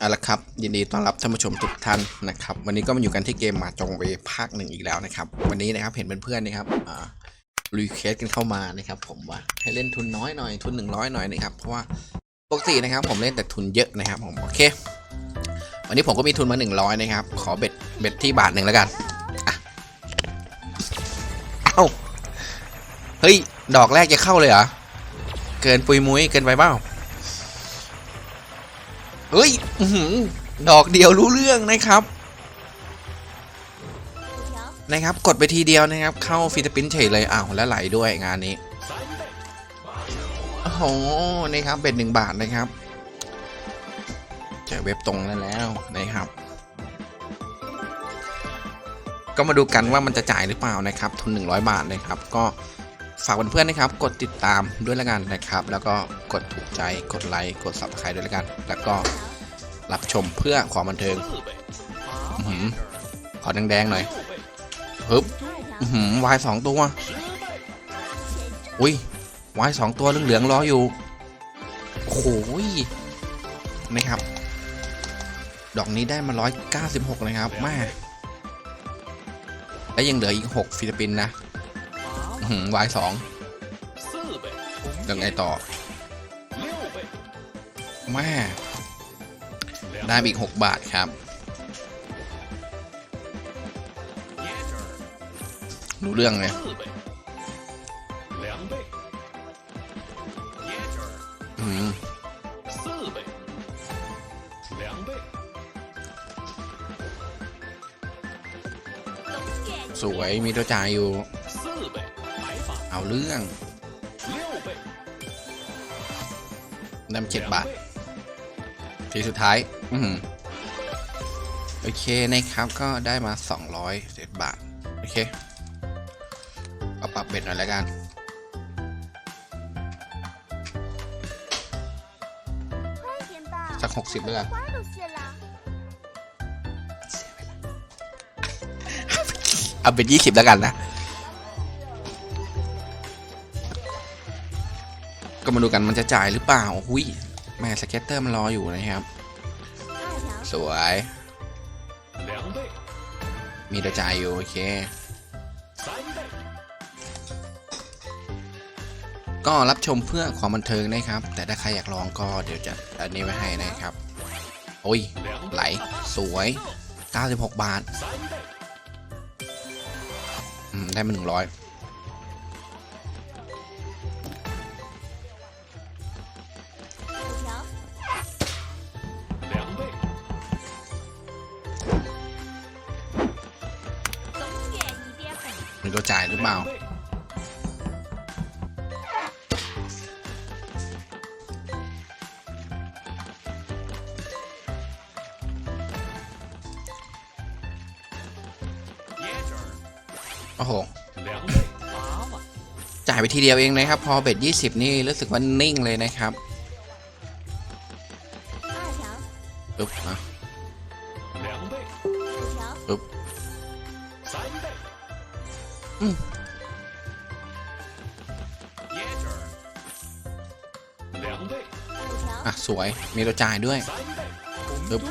เอาละครับยินดีต้อนรับท่านผู้ชมทุกท่านนะครับวันนี้ก็มาอยู่กันที่เกมหมาจงเวภาคหนึ่งอีกแล้วนะครับ วันนี้นะครับเห็นเพื่อนๆนะครับรีเควสกันเข้ามานะครับ ผมว่าให้เล่นทุนน้อยหน่อยทุนหนึ่งร้อยหน่อยนะครับเพราะว่าปกตินะครับผมเล่นแต่ทุนเยอะนะครับผมโอเค วันนี้ผมก็มีทุนมาหนึ่งร้อยนะครับ ขอเบ็ดเบ็ดที่บาทหนึ่งแล้วกันเอ้าเฮ้ยดอกแรกจะเข้าเลยเหรอเกินปุยมุ้ยเกินไปเปล่า เฮ้ยดอกเดียวรู้เรื่องนะครับนะครับ กดไปทีเดียวนะครับ เข้าฟิลิปปินส์เฉยเลยอ้าวแล้วไหลด้วยงานนี้โอ้โหนี่ครับเป็นหนึ่งบาทนะครับเจอเว็บตรงนั้นแล้วนะครับ ก็มาดูกันว่ามันจะจ่ายหรือเปล่านะครับ ทุน 100 บาทนะครับ ก็ ฝากเพื่อนๆนะครับ กดติดตามด้วยละกันนะครับ แล้วก็กดถูกใจกดไลค์กด subscribe ด้วยละกัน แล้วก็รับชมเพื่อความบันเทิงอื้อหือขอแดงๆหน่อยฮึบหือวายสองตัว อุ้ยวายสองตัวเหลืองๆรออยู่โอ้โหยนะครับ ดอกนี้ได้มา 196เลยครับแม่และยังเหลืออีก 6 ฟิลิปปินส์นะ วายสองยังไงต่อ แม่ได้อีก 6 บาทครับ รู้เรื่องเลยอืมสวยมีตัวจ่ายอยู่าเรื่องนำเจ็ดบาท ทีสุดท้าย อืมโอเคนะครับก็ได้มา 200เจ็ดบาท โอเค เอาปรับเบ็ดหน่อยแล้วกันสักหกสิบแลยวกันเอาเป็นยี่สิบแล้วกันนะ ก็มาดูกันมันจะจ่ายหรือเปล่าหุยแม่สเก็ตเตอร์มันรออยู่นะครับ สวย มีตัวจ่ายอยู่ โอเค ก็รับชมเพื่อความบันเทิงนะครับ แต่ถ้าใครอยากลองก็เดี๋ยวจะอันนี้ไว้ให้นะครับ โอ้ย ไหล สวย 96 บาทอืมได้มาหนึ่งร้อย มีตัวจ่ายหรือเปล่า โอ้โห จ่ายไปทีเดียวเองนะครับ พอเบ็ด20 นี่รู้สึกว่านิ่งเลยนะครับปึ๊บอะปึ๊บ อะ สวย มีตัวจ่ายด้วยปึ๊บ，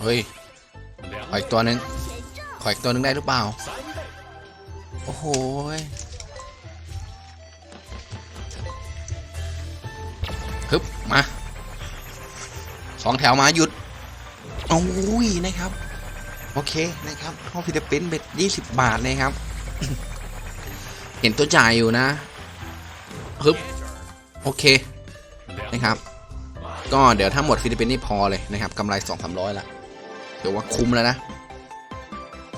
เฮ้ยขออีกตัวหนึ่งขออีกตัวหนึ่งได้หรือเปล่า โอ้โหฮึบมาสองแถวมาหยุด โอ้ยนะครับ โอเคนะครับเข้าฟิลิปปินส์เบ็ดยี่สิบบาทนะครับ เห็นตัวจ่ายอยู่นะฮึบโอเคนะครับ ก็เดี๋ยวถ้าหมดฟิลิปปินส์นี่พอเลยนะครับกำไรสองสามร้อยละเดี๋ยวว่าคุ้มแล้วนะ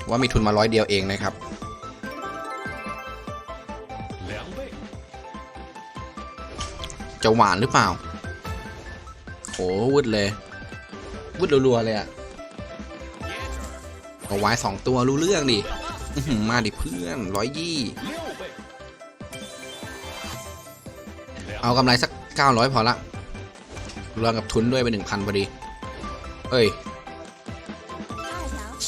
ว่ามีทุนมาร้อยเดียวเองนะครับจะหวานหรือเปล่าโหวุดเลย วุดรัวๆเลยอะเอาไว้สองตัวรู้เรื่องดิมาดิเพื่อนร้อยยี่ เอากำไรสักเก้าร้อยพอละรวมกับทุนด้วยไปหนึ่งพันพอดี เอ้ย，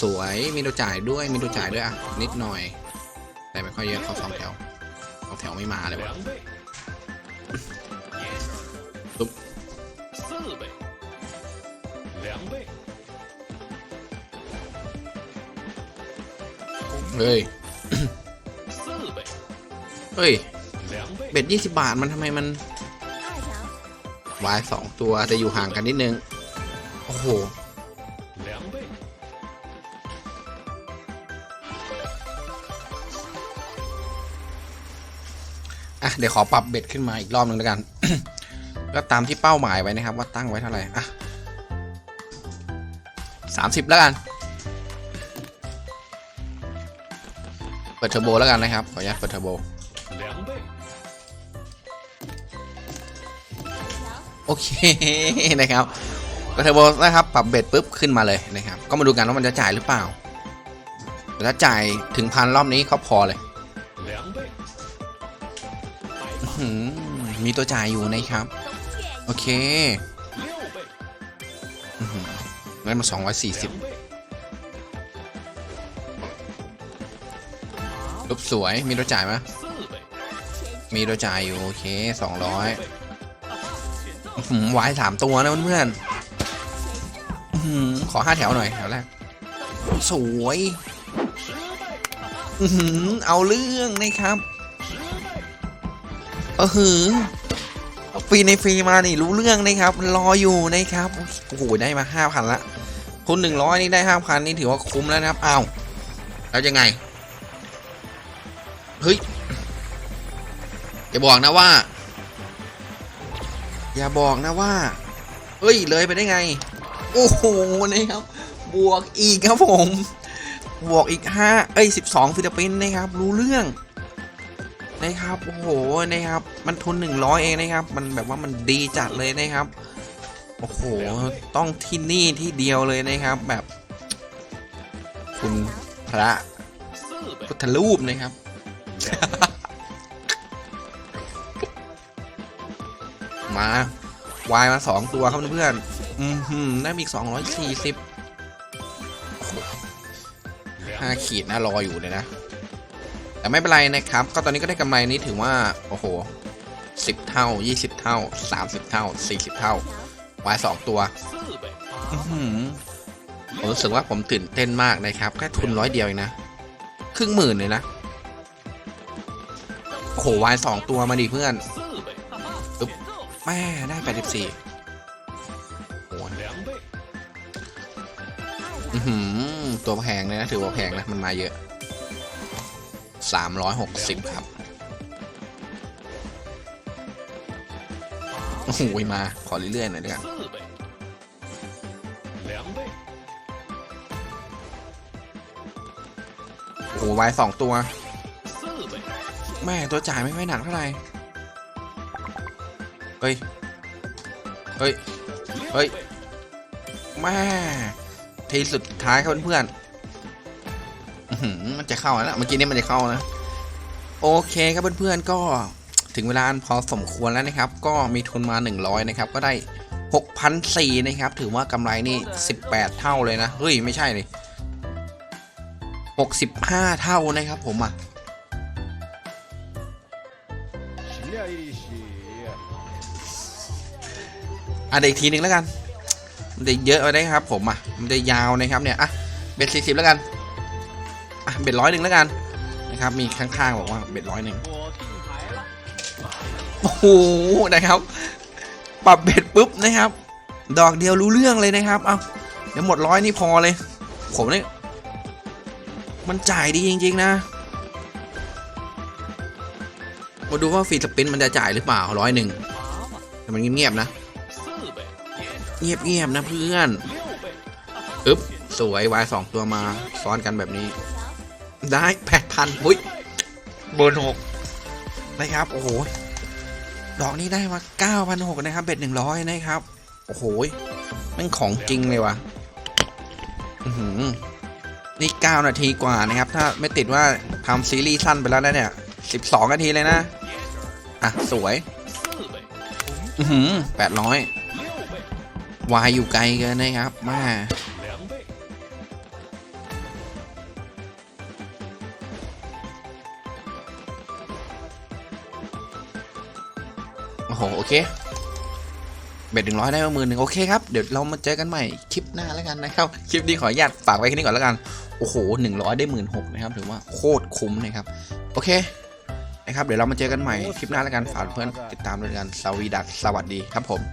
สวยมีตัวจ่ายด้วยมีตัวจ่ายด้วยอะนิดหน่อย แต่ไม่ค่อยเยอะเขาสองแถวสองแถวไม่มาเลยวะ เฮ้ยเฮ้ย เบ็ดยี่สิบาทมันทำไมมันวายสองตัวจะอยู่ห่างกันนิดนึง โอ้โหอะเดี๋ยวขอปรับเบ็ดขึ้นมาอีกรอบหนึ่งแล้วกัน ก็ตามที่เป้าหมายไว้นะครับ ว่าตั้งไว้เท่าไหร่ อะสามสิบแล้วกัน เปิดเทอร์โบแล้วกันนะครับ ขออนุญาตเปิดเทอร์โบโอเคนะครับเปิดเทอร์โบนะครับ ปรับเบ็ดปุ๊บขึ้นมาเลยนะครับ ก็มาดูกันว่ามันจะจ่ายหรือเปล่าถ้าจ่ายถึงพันรอบนี้เขาพอเลย มีตัวจ่ายอยู่นะครับ โอเคเงินมา240ร้อยสี่สิบ รูปสวยมีรถจ่ายไหมมีรถจ่ายอยู่ โอเคสองร้อยวายสามตัวนะเพื่อนขอห้าแถวหน่อย แถวแรก สวยเอาเรื่องนะครับเออหือฟรีในฟรีมานี่รู้เรื่องนะครับ รออยู่นะครับ โอ้โห ได้มาห้าพันละคุณหนึ่งร้อยนี่ได้ห้าพันนี่ถือว่าคุ้มแล้วนะครับ เอาแล้วยังไง อย่าบอกนะว่า อย่าบอกนะว่าเฮ้ยเลยไปได้ไง โอ้โหนะครับ บวกอีกครับผม บวกอีกห้าเอ้ยสิบสองฟิลิปปินส์นะครับ รู้เรื่องนะครับโอ้โหนะครับ มันทุนหนึ่งร้อยเองนะครับ มันแบบว่ามันดีจัดเลยนะครับโอ้โหต้องที่นี่ที่เดียวเลยนะครับ แบบ คุณพระ，พุทธรูปนะครับ มาวายมาสองตัวครับเพื่อนอืมหืมได้อีสองร้อยสี่สิบห้าขีดนะรออยู่เลยนะ แต่ไม่เป็นไรนะครับ ก็ตอนนี้ก็ได้กำไรนี้ถือว่า โอ้โหสิบเท่ายี่สิบเท่าสามสิบเท่าสี่สิบเท่าวายสองตัวผมรู้สึกว่าผมตื่นเต้นมากนะครับ แค่ทุนร้อยเดียวเองนะ ครึ่งหมื่นเลยนะโขวายสองตัวมาดิเพื่อน แม่ได้ 84โอ้โยตัวแพงเลยนะ ถือว่าแพงนะ มันมาเยอะ 360 ครับ โอ้โหมา ขอเรื่อยๆหน่อยดีกวยกันโอ้วายสองตัว แม่ตัวจ่ายไม่ค่อยหนักเท่าไหร่ เฮ้ย เฮ้ย เฮ้ยมาทีสุดท้ายครับเพื่อนมันจะเข้าแล้วเมื่อกี้นี้มันจะเข้านะโอเคครับเพื่อนๆก็ถึงเวลาพอสมควรแล้วนะครับ ก็มีทุนมา 100 นะครับ ก็ได้ 6,004นะครับ ถือว่ากำไรนี่ 18 เท่าเลยนะ เฮ้ย ไม่ใช่เลย65 เท่านะครับผมอะ อะเดี๋ยวอีกทีหนึ่งแล้วกัน มันจะเยอะไปด้ครับ ผมอะ มันจะยาวนะครับเนี่ย อะ เบ็ดสี่สิบแล้วกัน อะ เบ็ดร้อยหนึ่งแล้วกันนะครับ มีข้างๆบอกว่าเบ็ดร้อยหนึ่งโอ้โห นะครับ ปรับเบ็ดปุ๊บนะครับ ดอกเดียวรู้เรื่องเลยนะครับ เอาเดี๋ยวหมดร้อยนี่พอเลย ผมนี่มันจ่ายดีจริง ๆ นะมาดูว่าฟีดสปินมันจะจ่ายหรือเปล่าร้อยหนึ่งแต่มันเงียบๆนะ เงียบๆนะเพื่อนอึ๊บสวยวายสองตัวมาซ้อนกันแบบนี้ ได้แปดพันอุ้ยบอร์หกนะครับ โอ้โห ดอกนี้ได้มาเก้าพันหกนะครับ เบ็ดหนึ่งร้อยนะครับ โอ้โหมันของจริงเลยวะ่ะนี่เก้านาทีกว่านะครับ ถ้าไม่ติดว่าทำซีรีส์สั้นไปแล้วนะเนี่ยสิบสองนาทีเลยนะ อะ สวย อือแปดร้อย วายอยู่ไกลเกินนะครับมา，โอ้โหโอเคเบ็ดหนึ่งร้อยได้มาหมื่นหนึ่งโอเคครับ เดี๋ยวเรามาเจอกันใหม่คลิปหน้าแล้วกันนะครับ คลิปนี้ขออนุญาตฝากไว้แค่นี้ก่อนแล้วกัน โอ้โหหนึ่งร้อยได้หมื่นหกนะครับถือว่าโคตรคุ้มนะครับ โอเคนะครับ เดี๋ยวเรามาเจอกันใหม่คลิปหน้าแล้วกันฝากเพื่อนติดตามด้วยกันสวีดัสสวัสดีครับผม